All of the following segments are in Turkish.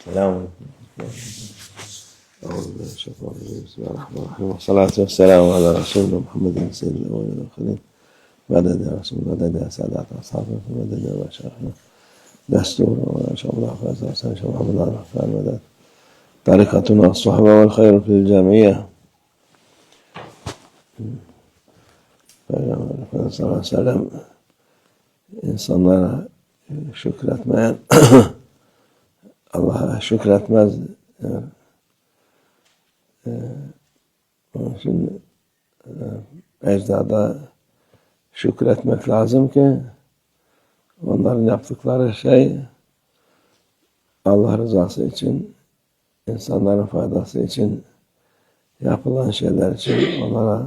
السلام. عليكم أعوذ بالله من الشيطان الرجيم. بسم الله الرحمن الرحيم. والصلاة والسلام على رسولنا محمد سيد الأولين والآخرين. مدد رسول مدد سادات أصحابنا مدد يا مشايخنا دستور وإن شاء الله فاز إن شاء الله محمد الرحمن مدد طريقتنا الصحبة والخير في الجميع. Peygamber Efendimiz sallallahu aleyhi ve sellem insanlara şükretmeyen Allah'a şükretmez. Yani, e, onun için e, ecdada şükretmek lazım ki onların yaptıkları şey Allah rızası için, insanların faydası için yapılan şeyler için onlara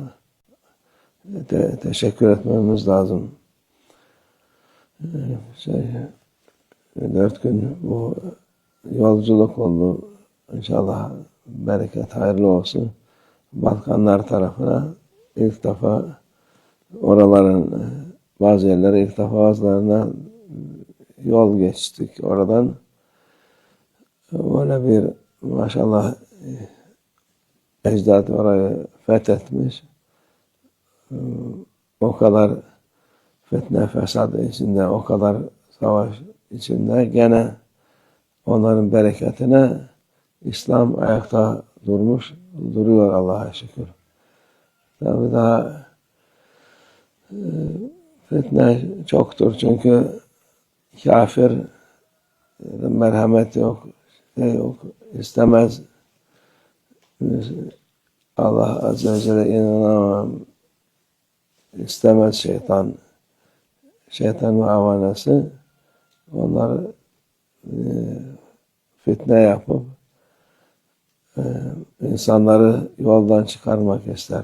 te teşekkür etmemiz lazım. Ee, Şey, dört gün bu yolculuk oldu. İnşallah bereket hayırlı olsun. Balkanlar tarafına ilk defa oraların bazı yerlere ilk defa bazılarına yol geçtik oradan. Böyle bir maşallah ecdat orayı fethetmiş o kadar fitne fesat içinde, o kadar savaş içinde gene onların bereketine İslam ayakta durmuş, duruyor Allah'a şükür. Tabi daha e, fitne çoktur çünkü kafir e, merhamet yok, şey yok, istemez. Allah Azze ve Celle inanamam, istemez şeytan. Şeytan ve avanası onlar e, fitne yapıp e, insanları yoldan çıkarmak ister.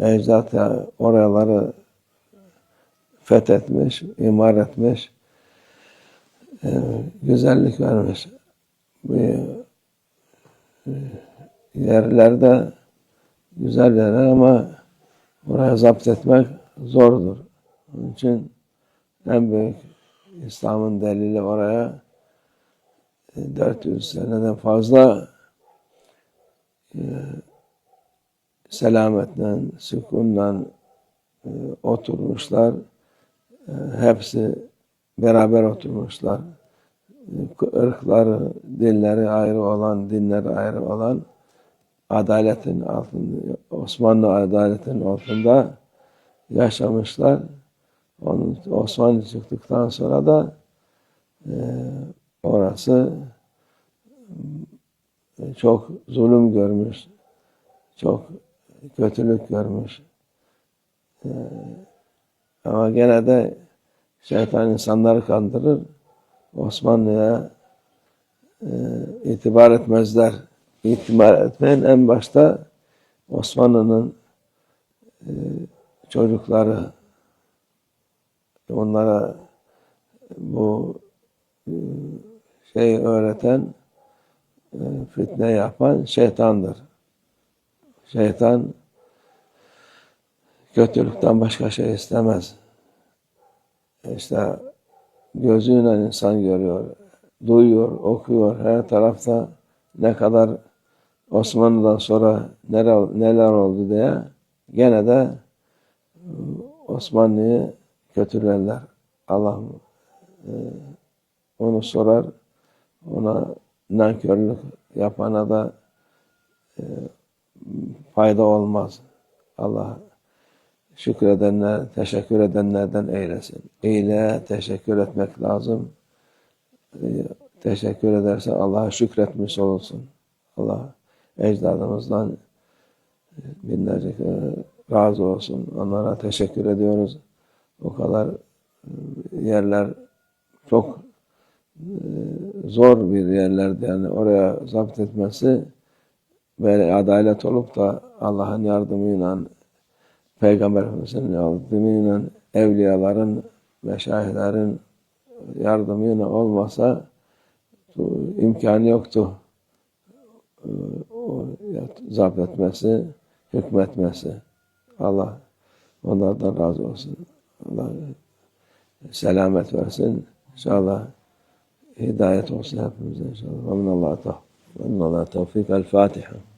Ecdat ya oraları fethetmiş, imar etmiş, e, güzellik vermiş. Bu e, yerlerde güzel yerler ama Oraya zapt etmek zordur. Onun için en büyük İslam'ın delili oraya 400 seneden fazla e, selametle, sükunla e, oturmuşlar. E, hepsi beraber oturmuşlar. ırkları, dilleri ayrı olan, dinleri ayrı olan adaletin altında, Osmanlı adaletin altında yaşamışlar. Onun, Osmanlı çıktıktan sonra da e, orası e, çok zulüm görmüş, çok kötülük görmüş. E, ama gene de şeytan insanları kandırır. Osmanlı'ya e, itibar etmezler itibar etmeyen en başta Osmanlı'nın e, çocukları onlara bu e, şey öğreten e, fitne yapan şeytandır. Şeytan kötülükten başka şey istemez. İşte gözüyle insan görüyor, duyuyor, okuyor her tarafta ne kadar Osmanlı'dan sonra neler, neler oldu diye gene de Osmanlı'yı kötülerler. Allah e, onu sorar. Ona nankörlük yapana da e, fayda olmaz. Allah şükredenler, teşekkür edenlerden eylesin. Eyle, teşekkür etmek lazım. E, teşekkür ederse Allah'a şükretmiş olursun. Allah ecdadımızdan binlerce razı olsun. Onlara teşekkür ediyoruz. O kadar yerler çok zor bir yerlerdi. Yani oraya zapt etmesi böyle adalet olup da Allah'ın yardımıyla Peygamber Efendimiz'in yardımıyla evliyaların, meşayihlerin yardımıyla olmasa imkanı yoktu o zapt etmesi, hükmetmesi. Allah onlardan razı olsun. الله سلامة وحسن إن شاء الله هداية وصلاة. إن شاء الله. ومن الله توفيق ومن الله توفيق. الفاتحة.